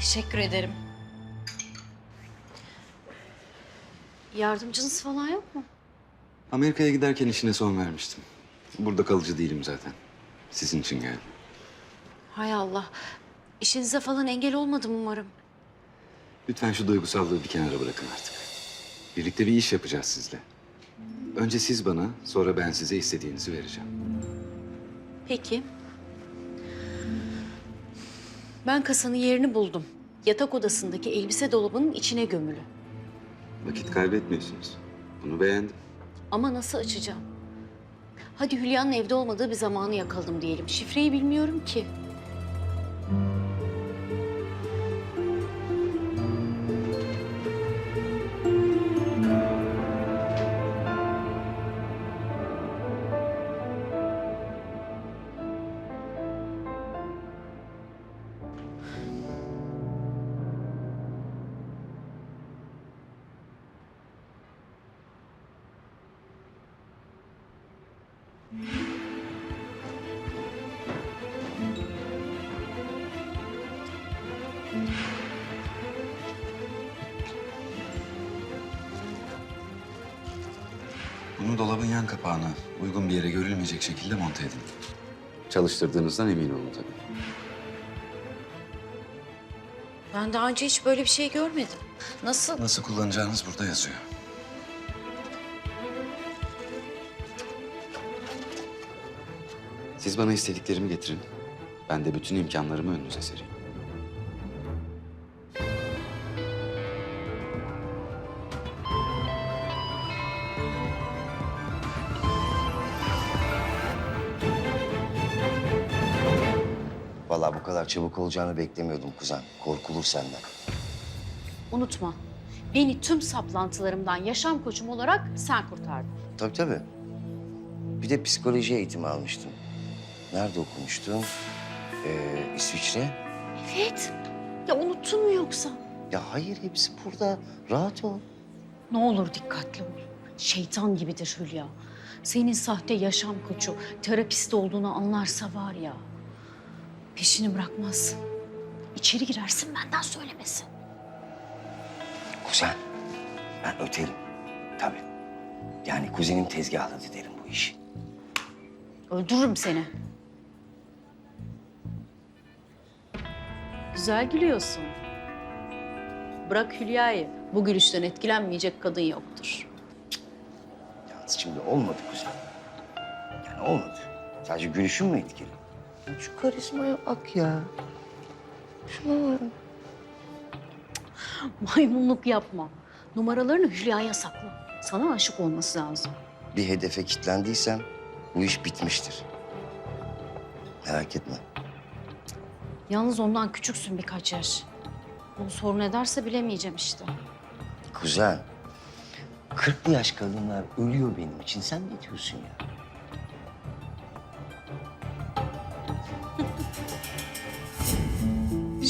Teşekkür ederim. Yardımcınız falan yok mu? Amerika'ya giderken işine son vermiştim. Burada kalıcı değilim zaten. Sizin için geldim. Hay Allah. İşinize falan engel olmadım umarım. Lütfen şu duygusallığı bir kenara bırakın artık. Birlikte bir iş yapacağız sizle. Önce siz bana, sonra ben size istediğinizi vereceğim. Peki. Ben kasanın yerini buldum. Yatak odasındaki elbise dolabının içine gömülü. Vakit kaybetmiyorsunuz. Bunu beğendim. Ama nasıl açacağım? Hadi Hülya'nın evde olmadığı bir zamanı yakaladım diyelim. Şifreyi bilmiyorum ki. Bunu dolabın yan kapağına uygun bir yere görülmeyecek şekilde monte edin. Çalıştırdığınızdan emin olun tabii. Ben daha önce hiç böyle bir şey görmedim. Nasıl? Nasıl kullanacağınız burada yazıyor. Siz bana istediklerimi getirin. Ben de bütün imkanlarımı önünüze sereyim. Çabuk olacağını beklemiyordum kuzen. Korkulur senden. Unutma. Beni tüm saplantılarımdan yaşam koçum olarak sen kurtardın. Tabii tabii. Bir de psikoloji eğitimi almıştım. Nerede okumuştum? Ee, İsviçre. Evet. Ya unuttun mu yoksa? Ya hayır hepsi burada. Rahat ol. Ne olur dikkatli ol. Şeytan gibidir Hülya. Senin sahte yaşam koçu, terapist olduğunu anlarsa var ya... ...peşini bırakmaz. İçeri girersin benden söylemesin. Kuzen, ben öterim. Tabii. Yani kuzenim tezgahladı derim bu işi. Öldürürüm seni. Güzel gülüyorsun. Bırak Hülya'yı. Bu gülüşten etkilenmeyecek kadın yoktur. Yalnız şimdi olmadı kuzen. Yani olmadı. Sadece gülüşün mü etkili? Şu karizmaya bak ya. Şuna bak. Maymunluk yapma. Numaralarını Hülya'ya sakla. Sana aşık olması lazım. Bir hedefe kilitlendiysem bu iş bitmiştir. Merak etme. Yalnız ondan küçüksün birkaç yaş. Bunu sorun ederse bilemeyeceğim işte. Kuzen, 40'lı yaş kadınlar ölüyor benim için. Sen ne diyorsun ya?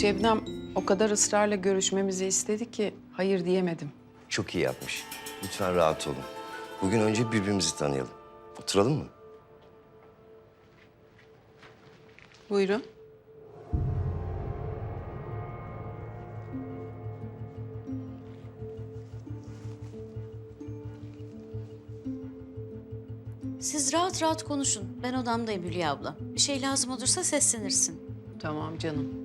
Şebnem o kadar ısrarla görüşmemizi istedi ki hayır diyemedim. Çok iyi yapmış. Lütfen rahat olun. Bugün önce birbirimizi tanıyalım. Oturalım mı? Buyurun. Siz rahat rahat konuşun. Ben odamdayım Hülya abla. Bir şey lazım olursa seslenirsin. Tamam canım.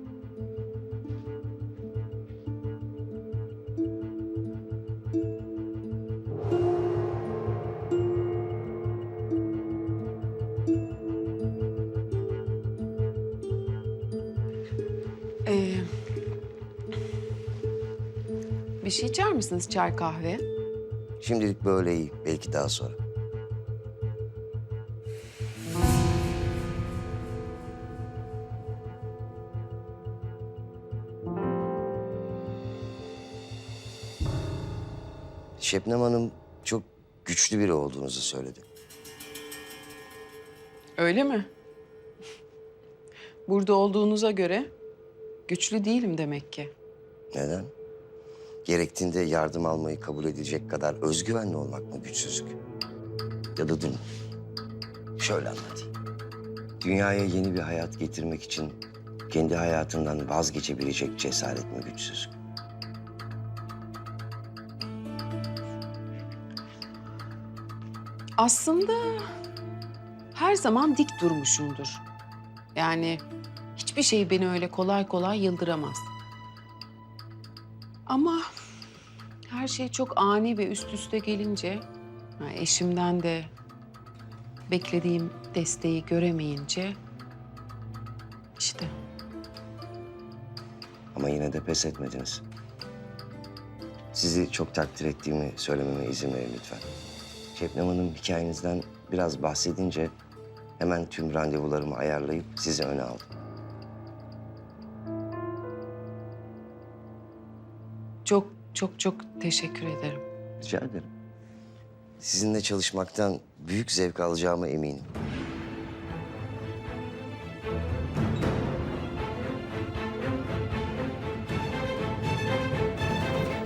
Ee, bir şey içer misiniz çay kahve? Şimdilik böyle iyi. Belki daha sonra. Şebnem Hanım çok güçlü biri olduğunuzu söyledi. Öyle mi? Burada olduğunuza göre güçlü değilim demek ki. Neden? Gerektiğinde yardım almayı kabul edecek kadar özgüvenli olmak mı güçsüzlük? Ya da durun. Şöyle anlatayım. Dünyaya yeni bir hayat getirmek için kendi hayatından vazgeçebilecek cesaret mi güçsüz? Aslında her zaman dik durmuşumdur. Yani hiçbir şey beni öyle kolay kolay yıldıramaz. Ama her şey çok ani ve üst üste gelince, eşimden de beklediğim desteği göremeyince işte Ama yine de pes etmediniz. Sizi çok takdir ettiğimi söylememe izin verin lütfen. Şebnem Hanım hikayenizden biraz bahsedince hemen tüm randevularımı ayarlayıp sizi öne aldım. Çok çok çok teşekkür ederim. Rica ederim. Sizinle çalışmaktan büyük zevk alacağıma eminim.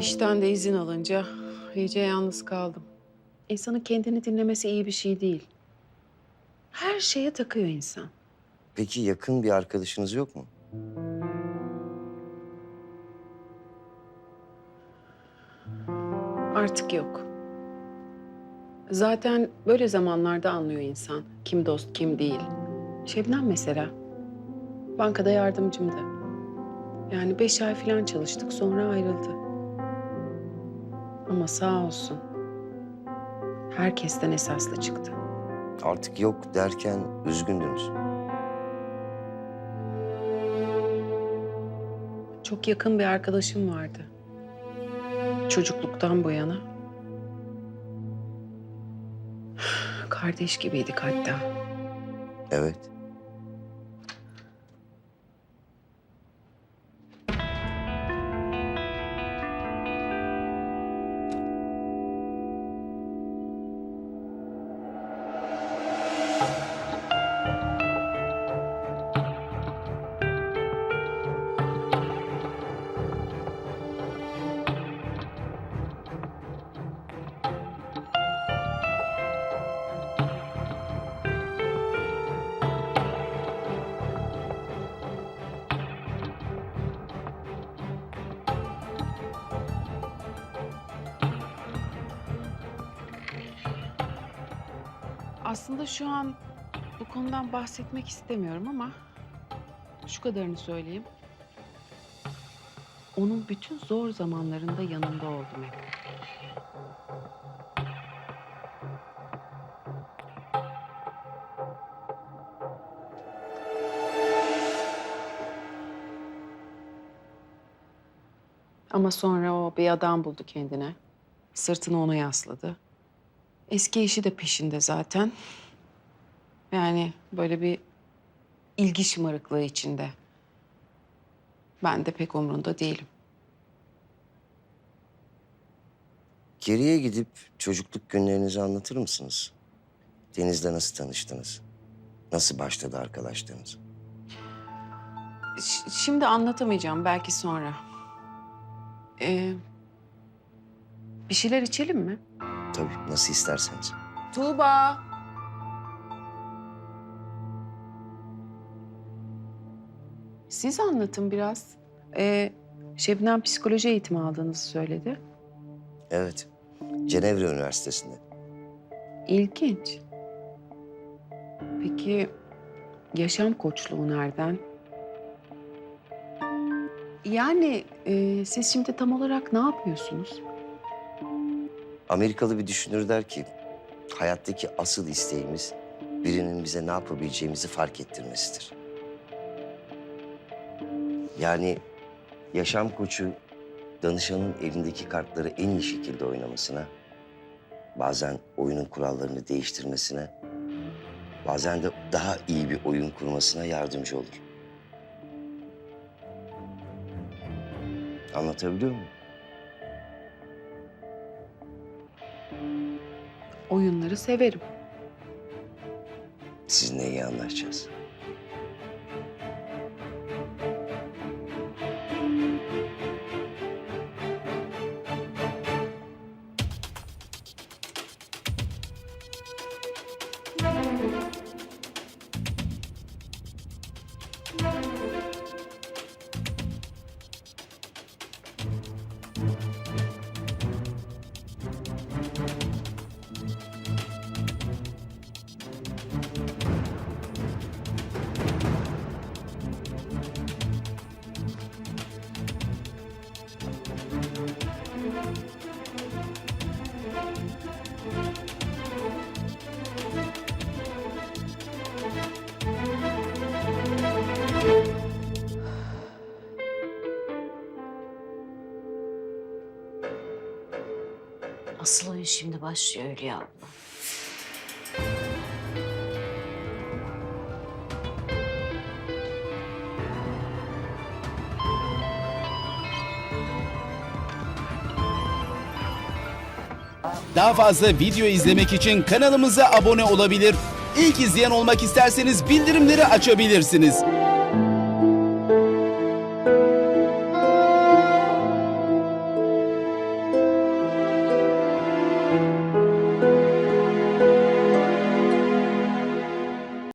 İşten de izin alınca iyice yalnız kaldım. İnsanın kendini dinlemesi iyi bir şey değil. Her şeye takıyor insan. Peki yakın bir arkadaşınız yok mu? Artık yok. Zaten böyle zamanlarda anlıyor insan kim dost kim değil. Şebnem mesela. Bankada yardımcımdı. Yani beş ay falan çalıştık sonra ayrıldı. Ama sağ olsun. Herkesten esaslı çıktı. Artık yok derken üzgündünüz. Çok yakın bir arkadaşım vardı. Çocukluktan bu yana. Kardeş gibiydik hatta. Evet. Aslında şu an bu konudan bahsetmek istemiyorum ama şu kadarını söyleyeyim. Onun bütün zor zamanlarında yanında oldum hep. Ama sonra o bir adam buldu kendine. Sırtını ona yasladı. Eski eşi de peşinde zaten. Yani böyle bir ilgi şımarıklığı içinde. Ben de pek umrunda değilim. Geriye gidip çocukluk günlerinizi anlatır mısınız? Deniz'le nasıl tanıştınız? Nasıl başladı arkadaşlığınız? Ş- şimdi anlatamayacağım, belki sonra. Ee, bir şeyler içelim mi? Tabii nasıl isterseniz. Tuğba. Siz anlatın biraz. Ee, Şebnem psikoloji eğitimi aldığınızı söyledi. Evet. Cenevre Üniversitesi'nde. İlginç. Peki yaşam koçluğu nereden? Yani e, siz şimdi tam olarak ne yapıyorsunuz? Amerikalı bir düşünür der ki... ...hayattaki asıl isteğimiz... ...birinin bize ne yapabileceğimizi fark ettirmesidir. Yani yaşam koçu... ...danışanın elindeki kartları en iyi şekilde oynamasına... ...bazen oyunun kurallarını değiştirmesine... ...bazen de daha iyi bir oyun kurmasına yardımcı olur. Anlatabiliyor muyum? Oyunları severim. Sizinle iyi anlaşacağız. Asıl oyun şimdi başlıyor Hülya abla. Daha fazla video izlemek için kanalımıza abone olabilir. İlk izleyen olmak isterseniz bildirimleri açabilirsiniz.